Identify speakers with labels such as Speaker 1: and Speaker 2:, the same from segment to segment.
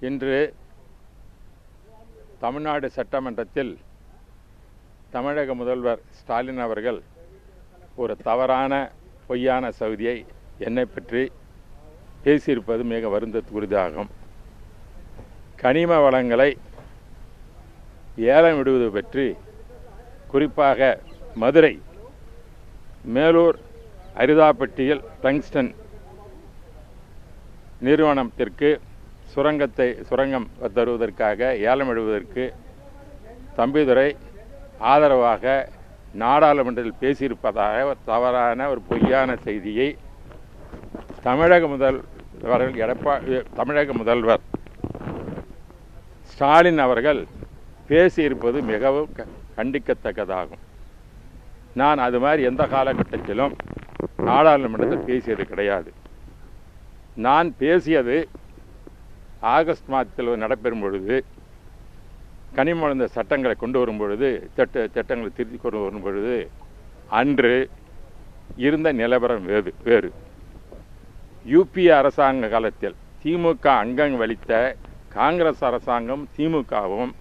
Speaker 1: இன்று தமிழ்நாடு சட்டமன்றத்தில் தமிழக முதல்வர் ஸ்டாலின் அவர்கள் ஒரு தவறான பொய்யான சகுதியை என்னை பற்றி பேசியிருப்பது மிக வருந்தத்துக்குரியதாகும் கனிம வளங்களை ஏலம் விடுவது பற்றி குறிப்பாக மதுரை மேலூர் அரிதாப்பட்டியில் டங்ஸ்டன் நிறுவனத்திற்கு சுரங்கத்தை சுரங்கம் தருவதற்காக ஏலம் எழுவதற்கு தம்பிதுரை ஆதரவாக நாடாளுமன்றத்தில் பேசியிருப்பதாக தவறான ஒரு பொய்யான செய்தியை தமிழக முதல்வர் எடப்பா தமிழக முதல்வர் ஸ்டாலின் அவர்கள் பேசியிருப்பது மிகவும் க- கண்டிக்கத்தக்கதாகும். நான் அது மாதிரி எந்த காலகட்டத்திலும் நாடாளுமன்றத்தில் பேசியது கிடையாது. நான் பேசியது ஆகஸ்ட் மாதத்தில் நடைபெறும் பொழுது கனிம வளர்ந்த சட்டங்களை கொண்டு வரும் பொழுது சட்ட சட்டங்களை திருத்தி கொண்டு வரும் பொழுது அன்று இருந்த நிலவரம் வேறு வேறு. யூபி அரசாங்க காலத்தில் திமுக அங்கம் வலித்த காங்கிரஸ் அரசாங்கம் திமுகவும்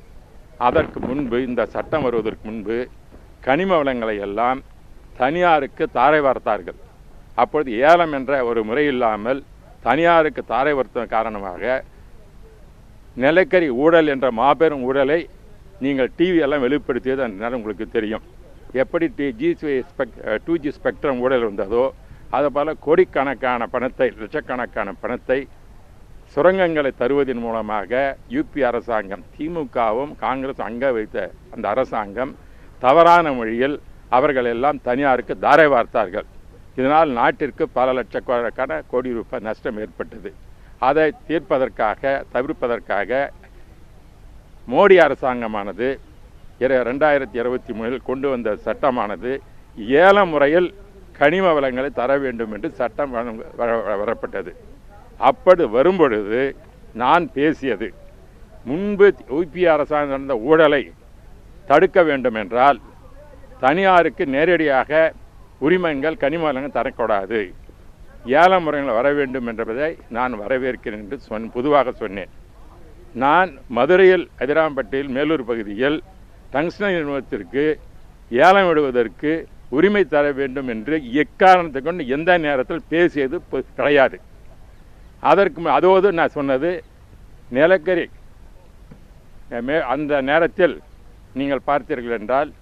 Speaker 1: அதற்கு முன்பு இந்த சட்டம் வருவதற்கு முன்பு கனிம வளங்களை எல்லாம் தனியாருக்கு தாரை வார்த்தார்கள். அப்பொழுது ஏலம் என்ற ஒரு முறை இல்லாமல் தனியாருக்கு தாரை வர்த்த காரணமாக நிலக்கரி ஊழல் என்ற மாபெரும் ஊழலை நீங்கள் டிவி எல்லாம் வெளிப்படுத்தியது அந்த உங்களுக்கு தெரியும். எப்படி டி ஜி டூ ஜி ஸ்பெக்ட்ரம் ஊழல் வந்ததோ அதை போல கோடிக்கணக்கான பணத்தை லட்சக்கணக்கான பணத்தை சுரங்கங்களை தருவதன் மூலமாக யூபி அரசாங்கம் திமுகவும் காங்கிரஸ் அங்க வைத்த அந்த அரசாங்கம் தவறான மொழியில் அவர்கள் எல்லாம் தனியாருக்கு தாரை வார்த்தார்கள். இதனால் நாட்டிற்கு பல லட்சக்கணக்கான கோடி ரூபாய் நஷ்டம் ஏற்பட்டது. அதை தீர்ப்பதற்காக தவிர்ப்பதற்காக மோடி அரசாங்கமானது இர- ரெண்டாயிரத்தி இருபத்தி மூணில் கொண்டு வந்த சட்டமானது ஏல முறையில் கனிம வளங்களை தர வேண்டும் என்று சட்டம் வழங்க- வர- வரப்பட்டது. அப்படி வரும்பொழுது நான் பேசியது முன்பு யூபி அரசாங்கம் நடந்த ஊழலை தடுக்க வேண்டும் என்றால் தனியாருக்கு நேரடியாக உரிமங்கள் கனிம வளங்கள் தரக்கூடாது. ஏழாம் முறையில் வர வேண்டும் என்பதை நான் வரவேற்கிறேன் என்று சொன் பொதுவாக சொன்னேன். நான் மதுரையில் அதிராம்பட்டியில் மேலூர் பகுதியில் டங்ஸ்டன் நிறுவனத்திற்கு ஏலம் விடுவதற்கு உரிமை தர வேண்டும் என்று எக்காரணத்தை கொண்டு எந்த நேரத்தில் பேசியது பொ- கிடையாது. அதற்கு அதோடு நான் சொன்னது நிலக்கரி மே- அந்த நேரத்தில் நீங்கள் பார்த்தீர்கள் என்றால்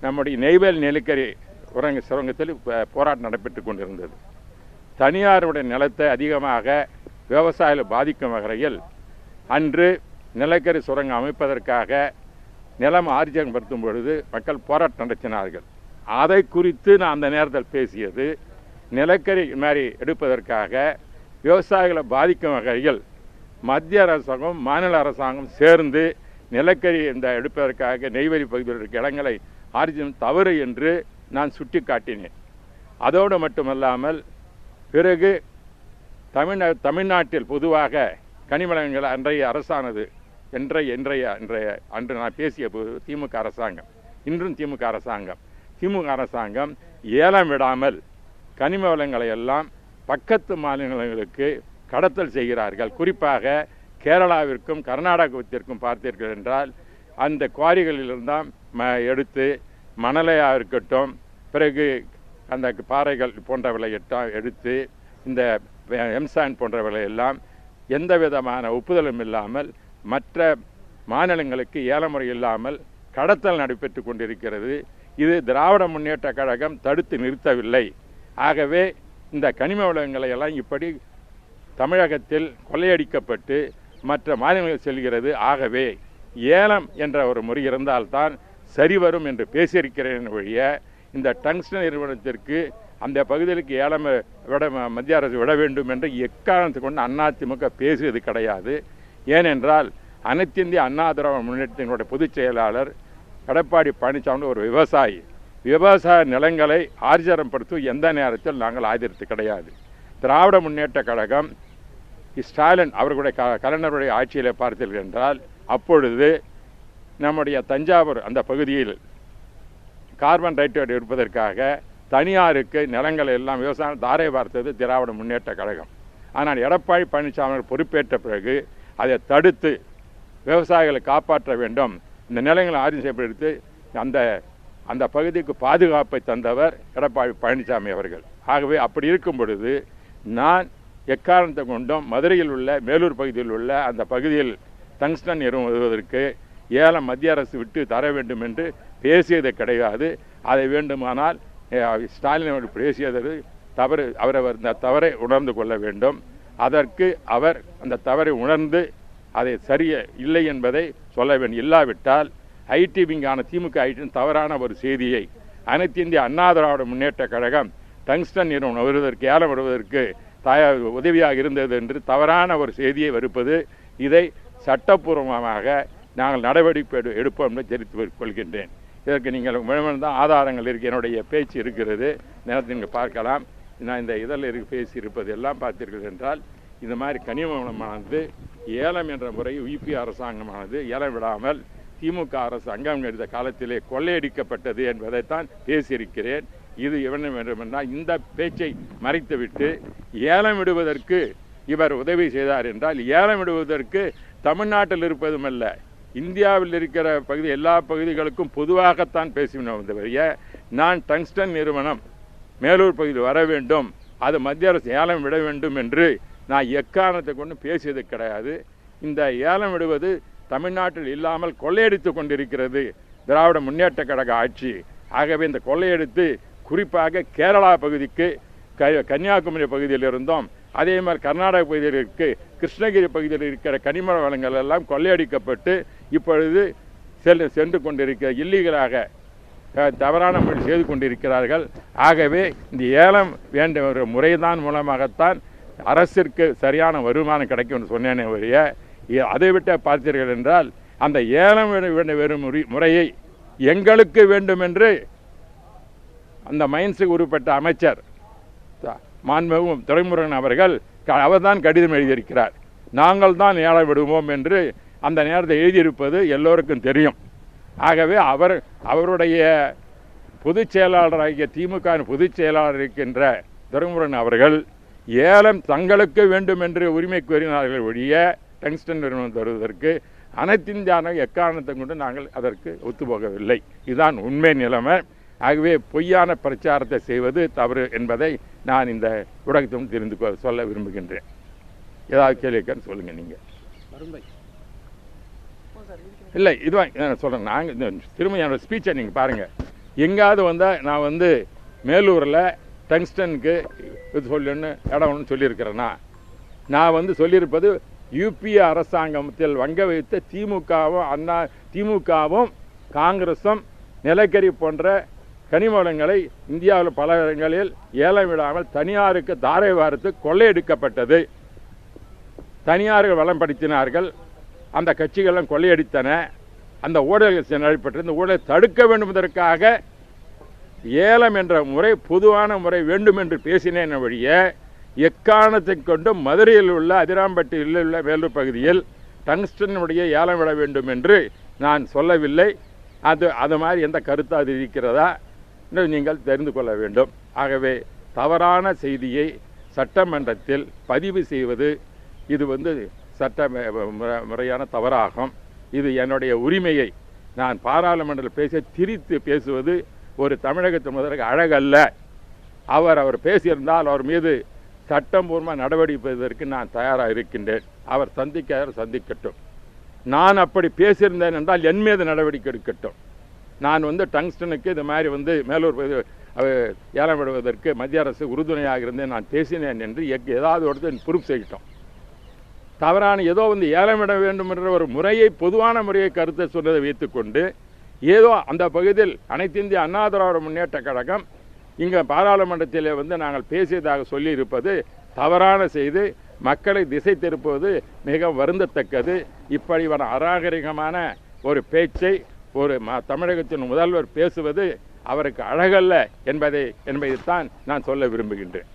Speaker 1: நம்முடைய நெய்வேல் நிலக்கரி சுரங்க சுரங்கத்தில் போராட்டம் நடைபெற்று கொண்டிருந்தது. தனியாருடைய நிலத்தை அதிகமாக விவசாயிகள் பாதிக்கும் வகையில் அன்று நிலக்கரி சுரங்கம் அமைப்பதற்காக நிலம் ஆர்ஜியப்படுத்தும் பொழுது மக்கள் போராட்டம் நடத்தினார்கள். அதை குறித்து நான் அந்த நேரத்தில் பேசியது நிலக்கரி மாதிரி எடுப்பதற்காக விவசாயிகளை பாதிக்கும் வகையில் மத்திய அரசாங்கம் மாநில அரசாங்கம் சேர்ந்து நிலக்கரி இந்த எடுப்பதற்காக நெய்வேலி பகுதியில் இருக்க இடங்களை ஆர்ஜியம் தவறு என்று நான் சுட்டி காட்டினேன் அதோடு மட்டுமல்லாமல் பிறகு தமிழ்நா தமிழ்நாட்டில் பொதுவாக கனிமலங்கள் அன்றைய அரசானது என்றைய இன்றைய இன்றைய அன்று நான் பேசிய போது திமுக அரசாங்கம் இன்றும் திமுக அரசாங்கம். திமுக அரசாங்கம் ஏலம் விடாமல் கனிம வளங்களை எல்லாம் பக்கத்து மாநிலங்களுக்கு கடத்தல் செய்கிறார்கள். குறிப்பாக கேரளாவிற்கும் கர்நாடகத்திற்கும் பார்த்தீர்கள் என்றால் அந்த குவாரிகளிலிருந்தான் எடுத்து மணலையாக இருக்கட்டும் பிறகு அந்த பாறைகள் போன்றவர்களை எடுத்து இந்த எம்சான் போன்றவர்களை எல்லாம் எந்த விதமான ஒப்புதலும் இல்லாமல் மற்ற மாநிலங்களுக்கு ஏலமுறை இல்லாமல் கடத்தல் நடைபெற்று கொண்டிருக்கிறது. இது திராவிட முன்னேற்ற கழகம் தடுத்து நிறுத்தவில்லை. ஆகவே இந்த கனிம வளங்களை எல்லாம் இப்படி தமிழகத்தில் கொள்ளையடிக்கப்பட்டு மற்ற மாநிலங்கள் செல்கிறது. ஆகவே ஏலம் என்ற ஒரு முறை இருந்தால்தான் சரி வரும் என்று பேசியிருக்கிறேன் ஒழிய இந்த டங்ஸ்டன் நிறுவனத்திற்கு அந்த பகுதிகளுக்கு ஏலம் விட மத்திய அரசு விட வேண்டும் என்று எக்காரணத்தை கொண்டு அதிமுக பேசுவது கிடையாது. ஏனென்றால் அனைத்து இந்திய அண்ணா திராவிட முன்னேற்றத்தினுடைய பொதுச் செயலாளர் எடப்பாடி பழனிசாமி ஒரு விவசாயி. விவசாய நிலங்களை ஆர்ஜரப்படுத்தும் எந்த நேரத்தில் நாங்கள் ஆதரித்து கிடையாது. திராவிட முன்னேற்ற கழகம் ஸ்டாலின் அவர்களுடைய க கலைஞருடைய ஆட்சியில் பார்த்தீர்கள் என்றால் அப்பொழுது நம்முடைய தஞ்சாவூர் அந்த பகுதியில் கார்பன் டைட்டாய்டு எடுப்பதற்காக தனியாருக்கு நிலங்களை எல்லாம் விவசாயம் தாரை பார்த்தது திராவிட முன்னேற்ற கழகம். ஆனால் எடப்பாடி பழனிசாமி அவர்கள் பொறுப்பேற்ற பிறகு அதை தடுத்து விவசாயிகளை காப்பாற்ற வேண்டும். இந்த நிலங்களை ஆய்வு செய்யப்படுத்து அந்த அந்த பகுதிக்கு பாதுகாப்பை தந்தவர் எடப்பாடி பழனிசாமி அவர்கள். ஆகவே அப்படி இருக்கும் பொழுது நான் எக்காரணத்தை கொண்டும் மதுரையில் உள்ள மேலூர் பகுதியில் உள்ள அந்த பகுதியில் டங்ஸ்டன் நிறுவுவதற்கு ஏலம் மத்திய அரசு விட்டு தர வேண்டும் என்று பேசியது கிடையாது. அதை வேண்டுமானால் ஸ்டாலின் அவர்கள் பேசியது தவறு அவரவர் இந்த தவறை உணர்ந்து கொள்ள வேண்டும். அதற்கு அவர் அந்த தவறை உணர்ந்து அதை சரிய இல்லை என்பதை சொல்ல வேண்டும் இல்லாவிட்டால் ஐடி விங்கான திமுக ஐடி தவறான ஒரு செய்தியை அனைத்து இந்திய அண்ணா திராவிட முன்னேற்ற கழகம் டங்ஸ்டன் நிறுவனம் வருவதற்கு ஏலம் வருவதற்கு தயார் உதவியாக இருந்தது என்று தவறான ஒரு செய்தியை வருப்பது இதை சட்டப்பூர்வமாக நாங்கள் நடவடிக்கை எடு- எடுப்போம் என்று தெரிவித்துக் கொள்கின்றேன். இதற்கு நீங்கள் தான் ஆதாரங்கள் இருக்கு என்னுடைய பேச்சு இருக்கிறது. நேரத்தை நீங்கள் பார்க்கலாம். நான் இந்த இதழில் இருக்கு பேசியிருப்பது எல்லாம் பார்த்தீர்கள் என்றால் இந்த மாதிரி கனிமவளமானது ஏலம் என்ற முறை யுபி அரசாங்கமானது ஏலம் விடாமல் திமுக அரசு அங்கம் எடுத்த காலத்திலே கொள்ளையடிக்கப்பட்டது என்பதைத்தான் பேசியிருக்கிறேன். இது என்ன வேண்டுமென்றால் இந்த பேச்சை மறைத்துவிட்டு ஏலம் விடுவதற்கு இவர் உதவி செய்தார் என்றால் ஏலம் விடுவதற்கு தமிழ்நாட்டில் இருப்பதுமல்ல இந்தியாவில் இருக்கிற பகுதி எல்லா பகுதிகளுக்கும் பொதுவாகத்தான் பேசினோம் தவிர நான் டங்ஸ்டன் நிறுவனம் மேலூர் பகுதியில் வர வேண்டும் அது மத்திய அரசு ஏலம் விட வேண்டும் என்று நான் எக்காரணத்தை கொண்டு பேசியது கிடையாது. இந்த ஏலம் விடுவது தமிழ்நாட்டில் இல்லாமல் கொள்ளையடித்து கொண்டிருக்கிறது. திராவிட முன்னேற்ற கழக ஆட்சி. ஆகவே இந்த கொள்ளையடித்து குறிப்பாக கேரளா பகுதிக்கு க- கன்னியாகுமரி பகுதியில் இருந்தோம். அதே மாதிரி கர்நாடக பகுதியில் இருக்குது கிருஷ்ணகிரி பகுதியில் இருக்கிற கனிமர வளங்கள் எல்லாம் கொள்ளையடிக்கப்பட்டு இப்பொழுது செல் சென்று கொண்டிருக்க இல்லீகலாக தவறான முறை செய்து கொண்டிருக்கிறார்கள். ஆகவே இந்த ஏலம் வேண்டிய ஒரு முறைதான் மூலமாகத்தான் அரசிற்கு சரியான வருமானம் கிடைக்கும் என்று சொன்னேனே ஒழிய அதை விட்டு பார்த்தீர்கள் என்றால் அந்த ஏலம் வேண்டிய வெறும் முறை- முறையை எங்களுக்கு வேண்டும் என்று அந்த மைன்ஸுக்கு உருப்பட்ட அமைச்சர் த- மாண்புமிகு துரைமுருகன் அவர்கள் க- அவர்தான் கடிதம் எழுதியிருக்கிறார். நாங்கள் தான் ஏலம் விடுவோம் என்று அந்த நேரத்தை எழுதியிருப்பது எல்லோருக்கும் தெரியும். ஆகவே அவர் அவருடைய பொதுச் செயலாளராகிய திமுக பொதுச் செயலாளர் இருக்கின்ற தருமபுரன் அவர்கள் ஏலம் தங்களுக்கு வேண்டும் என்று உரிமை கோரினார்கள் ஒழிய டங்ஸ்டன் நிறுவனம் தருவதற்கு அனைத்திந்தியான எக்காரணத்தை கொண்டு நாங்கள் அதற்கு ஒத்துப்போகவில்லை. இதுதான் உண்மை நிலைமை. ஆகவே பொய்யான பிரச்சாரத்தை செய்வது தவறு என்பதை நான் இந்த ஊடகத்திலும் தெரிந்து சொல்ல விரும்புகின்றேன். ஏதாவது கேள்வி நீங்கள் நீங்க. இல்லை இதுவாக நான் சொல்கிறேன் நாங்கள் இந்த திரும்ப என்னோடய ஸ்பீச்சை நீங்கள் பாருங்கள் எங்கேயாவது வந்தால் நான் வந்து மேலூரில் டங்ஸ்டனுக்கு இது சொல்லுன்னு இடம் ஒன்று சொல்லியிருக்கிறேன்னா நான் வந்து சொல்லியிருப்பது யூபிஏ அரசாங்கத்தில் வங்க வைத்த திமுகவும் அண்ணா திமுகவும் காங்கிரஸும் நிலக்கரி போன்ற கனிமளங்களை இந்தியாவில் பல இடங்களில் ஏலம் விடாமல் தனியாருக்கு தாரை வாரத்து கொள்ளையெடுக்கப்பட்டது. தனியார்கள் வளம் படுத்தினார்கள். அந்த கட்சிகளும் கொள்ளையடித்தன. அந்த ஊழல்கள் நடைபெற்று இந்த ஊழலை தடுக்க வேண்டும் என்பதற்காக ஏலம் என்ற முறை பொதுவான முறை வேண்டும் என்று பேசினேன் வழிய எக்காரணத்தை கொண்டு மதுரையில் உள்ள அதிராம்பட்டியில் உள்ள வேலூர் பகுதியில் டங்ஸ்டனுடைய ஏலம் விட வேண்டும் என்று நான் சொல்லவில்லை. அது அது மாதிரி எந்த கருத்து அது இருக்கிறதா என்று நீங்கள் தெரிந்து கொள்ள வேண்டும். ஆகவே தவறான செய்தியை சட்டமன்றத்தில் பதிவு செய்வது இது வந்து சட்ட மு- முறையான தவறாகும். இது என்னுடைய உரிமையை நான் பாராளுமன்றத்தில் பேச திரித்து பேசுவது ஒரு தமிழகத்து முதலுக்கு அழகல்ல. அவர் அவர் பேசியிருந்தால் அவர் மீது சட்டபூர்வமாக நடவடிக்கை நான் தயாராக இருக்கின்றேன். அவர் சந்திக்க சந்திக்கட்டும். நான் அப்படி பேசியிருந்தேன் என்றால் என் மீது நடவடிக்கை எடுக்கட்டும். நான் வந்து டங்ஸ்டனுக்கு இது மாதிரி வந்து மேலூர் ஏலம் விடுவதற்கு மத்திய அரசு உறுதுணையாக இருந்தேன். நான் பேசினேன் என்று எக்- ஏதாவது ஒருத்தர் ப்ரூஃப் செய்யட்டும். தவறான ஏதோ வந்து ஏலமிட வேண்டும் என்ற ஒரு முறையை பொதுவான முறையை கருத்தை சொன்னதை வைத்துக்கொண்டு ஏதோ அந்த பகுதியில் அனைத்து இந்திய அண்ணா திராவிட முன்னேற்ற கழகம் இங்கே பாராளுமன்றத்தில் வந்து நாங்கள் பேசியதாக சொல்லி இருப்பது தவறான செய்து. மக்களை திசை திருப்புவது மிக வருந்தத்தக்கது. இப்படியான அராகரிகமான ஒரு பேச்சை ஒரு ம- தமிழகத்தின் முதல்வர் பேசுவது அவருக்கு அழகல்ல என்பதை என்பதைத்தான் நான் சொல்ல விரும்புகின்றேன்.